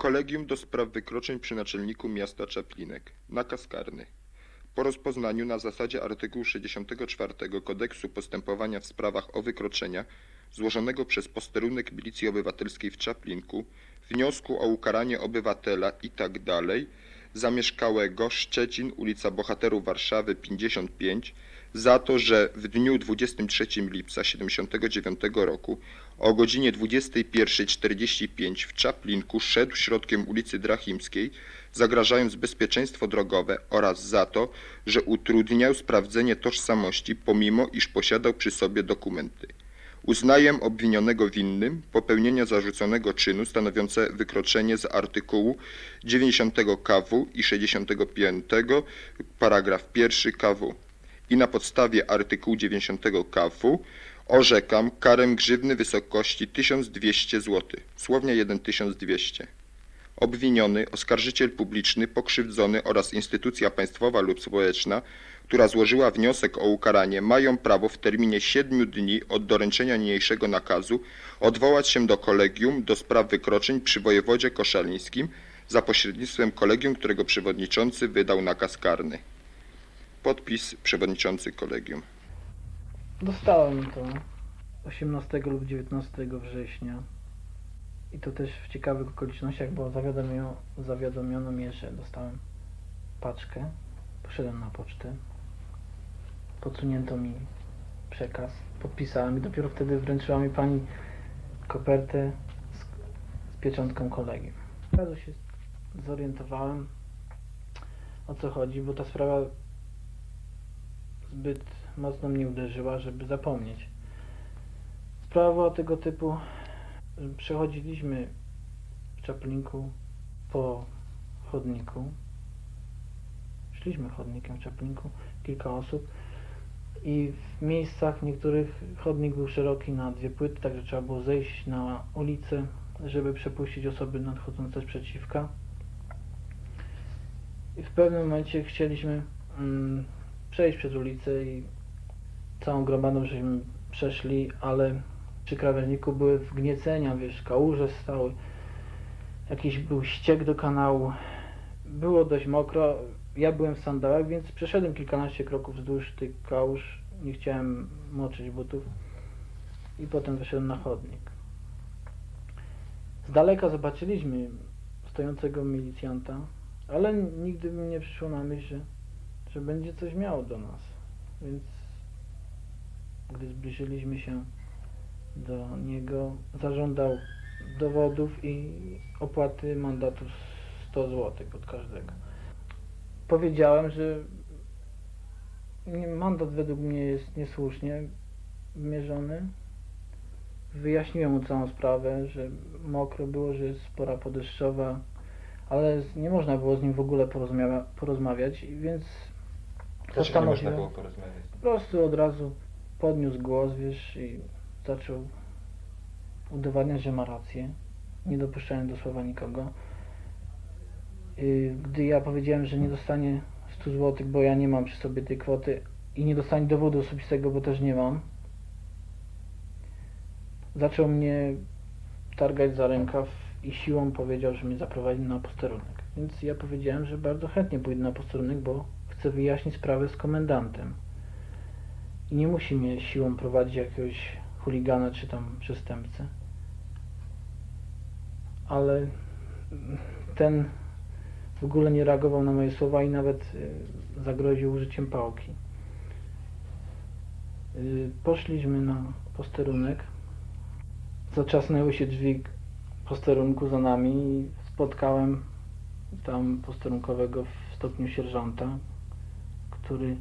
Kolegium do spraw wykroczeń przy naczelniku miasta Czaplinek. Nakaz karny. Po rozpoznaniu na zasadzie artykułu 64 Kodeksu Postępowania w sprawach o wykroczenia złożonego przez posterunek Milicji Obywatelskiej w Czaplinku wniosku o ukaranie obywatela i tak zamieszkałego Szczecin, ulica Bohaterów Warszawy 55 za to, że w dniu 23 lipca 79 roku o godzinie 21.45 w Czaplinku szedł środkiem ulicy Drachimskiej, zagrażając bezpieczeństwo drogowe oraz za to, że utrudniał sprawdzenie tożsamości pomimo iż posiadał przy sobie dokumenty. Uznaję obwinionego winnym popełnienia zarzuconego czynu stanowiące wykroczenie z artykułu 90 KW i 65 paragraf 1 KW i na podstawie artykułu 90 KW orzekam karę grzywny wysokości 1200 zł, słownie 1200. Obwiniony, oskarżyciel publiczny, pokrzywdzony oraz instytucja państwowa lub społeczna, która złożyła wniosek o ukaranie, mają prawo w terminie 7 dni od doręczenia niniejszego nakazu odwołać się do kolegium do spraw wykroczeń przy wojewodzie koszalińskim za pośrednictwem kolegium, którego przewodniczący wydał nakaz karny. Podpis przewodniczący kolegium. Dostałem to 18 lub 19 września. I to też w ciekawych okolicznościach, bo zawiadomiono, zawiadomiono mnie, że dostałem paczkę. Poszedłem na pocztę. Podsunięto mi przekaz. Podpisałem i dopiero wtedy wręczyła mi pani kopertę z, z pieczątką kolegium. Od razu się zorientowałem o co chodzi, bo ta sprawa zbyt mocno mnie uderzyła, żeby zapomnieć. Była tego typu. Przechodziliśmy w Czaplinku po chodniku. Szliśmy chodnikiem w Czaplinku, kilka osób. I w miejscach niektórych chodnik był szeroki na dwie płyty, także trzeba było zejść na ulicę, żeby przepuścić osoby nadchodzące sprzeciwka. I w pewnym momencie chcieliśmy mm, przejść przez ulicę i całą gromadą żeśmy przeszli, ale przy krawężniku były wgniecenia, wiesz, kałuże stały, jakiś był ściek do kanału, było dość mokro, ja byłem w sandałach, więc przeszedłem kilkanaście kroków wzdłuż tych kałuż, nie chciałem moczyć butów. I potem wyszedłem na chodnik. Z daleka zobaczyliśmy stojącego milicjanta, ale nigdy mi nie przyszło na myśl, że że będzie coś miał do nas. Więc gdy zbliżyliśmy się do niego, zażądał dowodów i opłaty mandatu 100 zł od każdego. Powiedziałem, że mandat według mnie jest niesłusznie wymierzony. Wyjaśniłem mu całą sprawę, że mokro było, że jest pora podeszczowa, ale nie można było z nim w ogóle porozmawia- porozmawiać, więc Dlaczego nie można było porozmawiać? po prostu od razu podniósł głos, wiesz, i zaczął udowadniać, że ma rację, nie dopuszczając do słowa nikogo. Yy, Gdy ja powiedziałem, że nie dostanie 100 zł, bo ja nie mam przy sobie tej kwoty i nie dostanie dowodu osobistego, bo też nie mam, zaczął mnie targać za rękaw i siłą powiedział, że mnie zaprowadzi na posterunek. Więc ja powiedziałem, że bardzo chętnie pójdę na posterunek, bo chcę wyjaśnić sprawę z komendantem. I nie musi mnie siłą prowadzić jakiegoś chuligana czy tam przestępcę. Ale ten w ogóle nie reagował na moje słowa i nawet y, zagroził użyciem pałki. Y, Poszliśmy na posterunek. Zaczasnęły się drzwi posterunku za nami i spotkałem tam posterunkowego w stopniu sierżanta, który,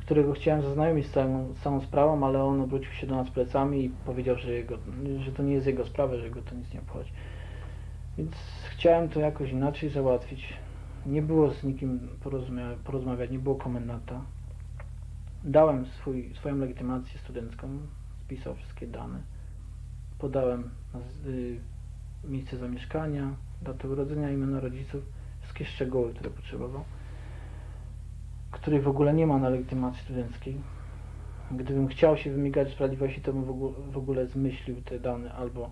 którego chciałem zaznajomić z całą, z całą sprawą, ale on obrócił się do nas plecami i powiedział, że, jego, że to nie jest jego sprawa, że go to nic nie obchodzi. Więc chciałem to jakoś inaczej załatwić. Nie było z nikim porozmawiać, nie było komendanta. Dałem swój, swoją legitymację studencką, spisał wszystkie dane. Podałem y, miejsce zamieszkania, datę urodzenia, imiona rodziców, wszystkie szczegóły, które potrzebował której w ogóle nie ma na legitymacji studenckiej. Gdybym chciał się wymigać sprawiedliwości, to bym w ogóle, w ogóle zmyślił te dane albo,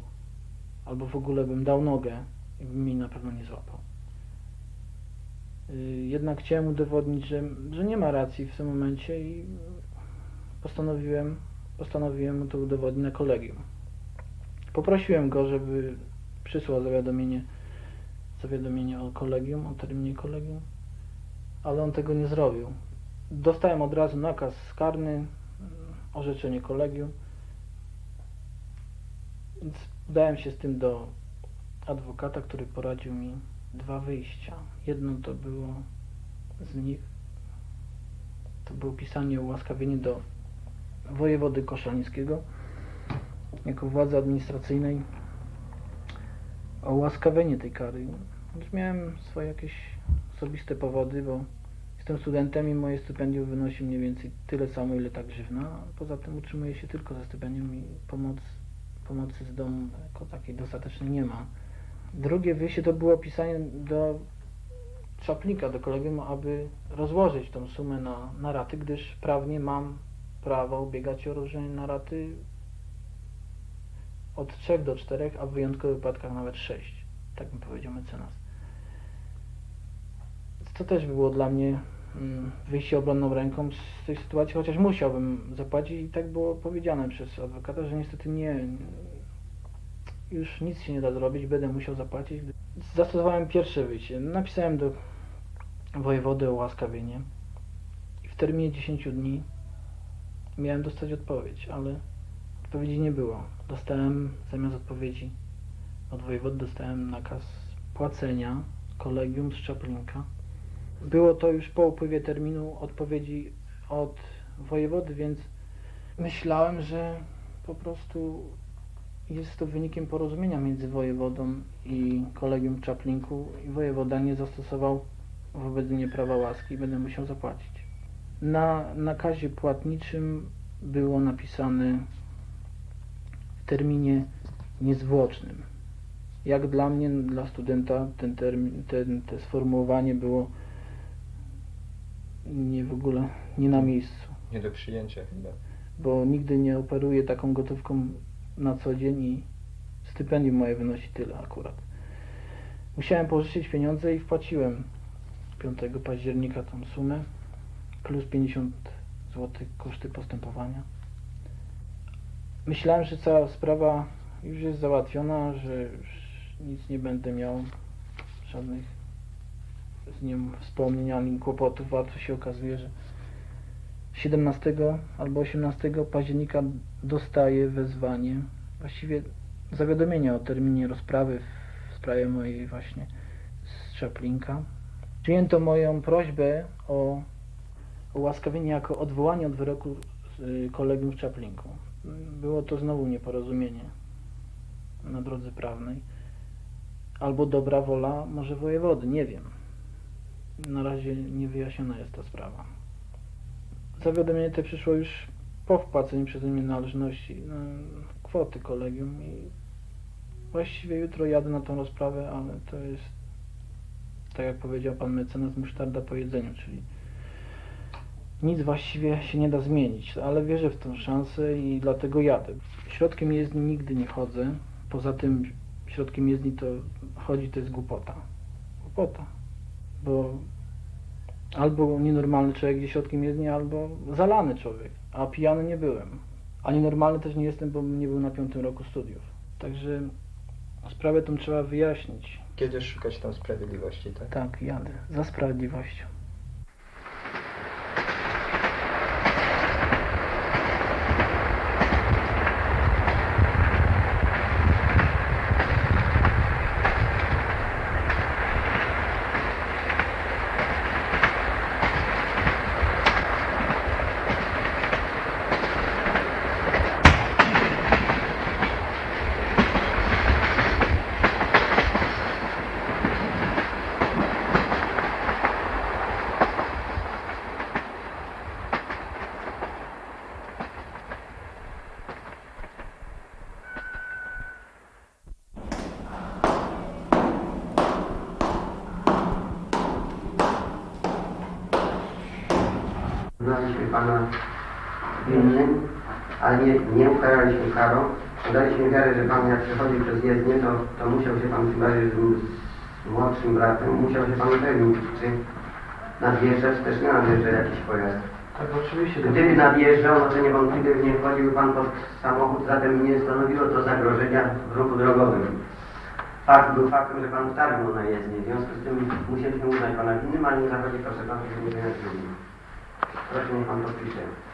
albo w ogóle bym dał nogę i mi na pewno nie złapał. Y, Jednak chciałem udowodnić, że, że nie ma racji w tym momencie i postanowiłem, postanowiłem mu to udowodnić na kolegium. Poprosiłem go, żeby przysłał zawiadomienie, zawiadomienie o kolegium, o terminie kolegium, ale on tego nie zrobił. Dostałem od razu nakaz karny, orzeczenie kolegium, więc udałem się z tym do adwokata, który poradził mi dwa wyjścia. Jedno to było z nich, to było pisanie ułaskawienie do wojewody koszalińskiego jako władzy administracyjnej o ułaskawienie tej kary. Już miałem swoje jakieś osobiste powody, bo jestem studentem i moje stypendium wynosi mniej więcej tyle samo, ile ta grzywna. a Poza tym utrzymuję się tylko ze stypendium i pomoc, pomocy z domu jako takiej dostatecznej nie ma. Drugie wyjście to było pisanie do Czapnika, do kolegium, aby rozłożyć tą sumę na, na raty, gdyż prawnie mam prawo ubiegać się o rozłożenie na raty od 3 do 4, a w wyjątkowych wypadkach nawet 6. Tak bym powiedział mecenas. To też było dla mnie mm, wyjście obronną ręką z tej sytuacji, chociaż musiałbym zapłacić i tak było powiedziane przez adwokata, że niestety nie, już nic się nie da zrobić, będę musiał zapłacić. Zastosowałem pierwsze wyjście. Napisałem do wojewody o łaskawienie i w terminie 10 dni miałem dostać odpowiedź, ale odpowiedzi nie było. Dostałem zamiast odpowiedzi od wojewody dostałem nakaz płacenia kolegium z Czaplinka. Było to już po upływie terminu odpowiedzi od wojewody, więc myślałem, że po prostu jest to wynikiem porozumienia między wojewodą i kolegium Czaplinku i wojewoda nie zastosował wobec mnie prawa łaski i będę musiał zapłacić. Na nakazie płatniczym było napisane w terminie niezwłocznym. Jak dla mnie, dla studenta, ten termin, ten, te sformułowanie było nie w ogóle nie na miejscu Nie do przyjęcia chyba. bo nigdy nie operuję taką gotówką na co dzień i stypendium moje wynosi tyle akurat. Musiałem pożyczyć pieniądze i wpłaciłem 5 października tą sumę plus 50 zł koszty postępowania. Myślałem, że cała sprawa już jest załatwiona, że już nic nie będę miał, żadnych z nią wspomnień ani kłopotów, a tu się okazuje, że 17 albo 18 października dostaję wezwanie, właściwie zawiadomienie o terminie rozprawy w sprawie mojej właśnie z Czaplinka. Przyjęto moją prośbę o ułaskawienie jako odwołanie od wyroku y, kolegium w Czaplinku. Było to znowu nieporozumienie na drodze prawnej. Albo dobra wola może wojewody, nie wiem. Na razie nie wyjaśniona jest ta sprawa. Zawiadomienie te przyszło już po wpłaceniu przeze mnie należności no, kwoty kolegium i właściwie jutro jadę na tą rozprawę, ale to jest tak jak powiedział pan mecenas musztarda po jedzeniu, czyli nic właściwie się nie da zmienić, ale wierzę w tą szansę i dlatego jadę. Środkiem jezdni nigdy nie chodzę, poza tym środkiem jezdni to chodzi to jest głupota. Głupota, bo albo nienormalny człowiek gdzie środkiem jezdni, albo zalany człowiek, a pijany nie byłem. A nienormalny też nie jestem, bo nie był na piątym roku studiów. Także sprawę tą trzeba wyjaśnić. Kiedy szukać tam sprawiedliwości, tak? Tak, jadę. Za sprawiedliwością. Uznaliśmy Pana winnym, ale nie, nie ukaraliśmy karą, Daliśmy wiarę, że Pan jak przechodził przez jezdnię, to, to musiał się Pan był z młodszym bratem, musiał się Pan upewnić, czy nadjeżdża, czy też nie nadjeżdża jakiś pojazd. Tak, oczywiście. Gdyby nadjeżdżał, no to niewątpliwie nie wchodził Pan pod samochód, zatem nie stanowiło to zagrożenia w ruchu drogowym. Fakt był faktem, że Pan wtargnął na jezdnię, w związku z tym musieliśmy uznać Pana winnym, ale nie zachodzi proszę Pan, że nie winnym. Proszę, niech Pan podpisze.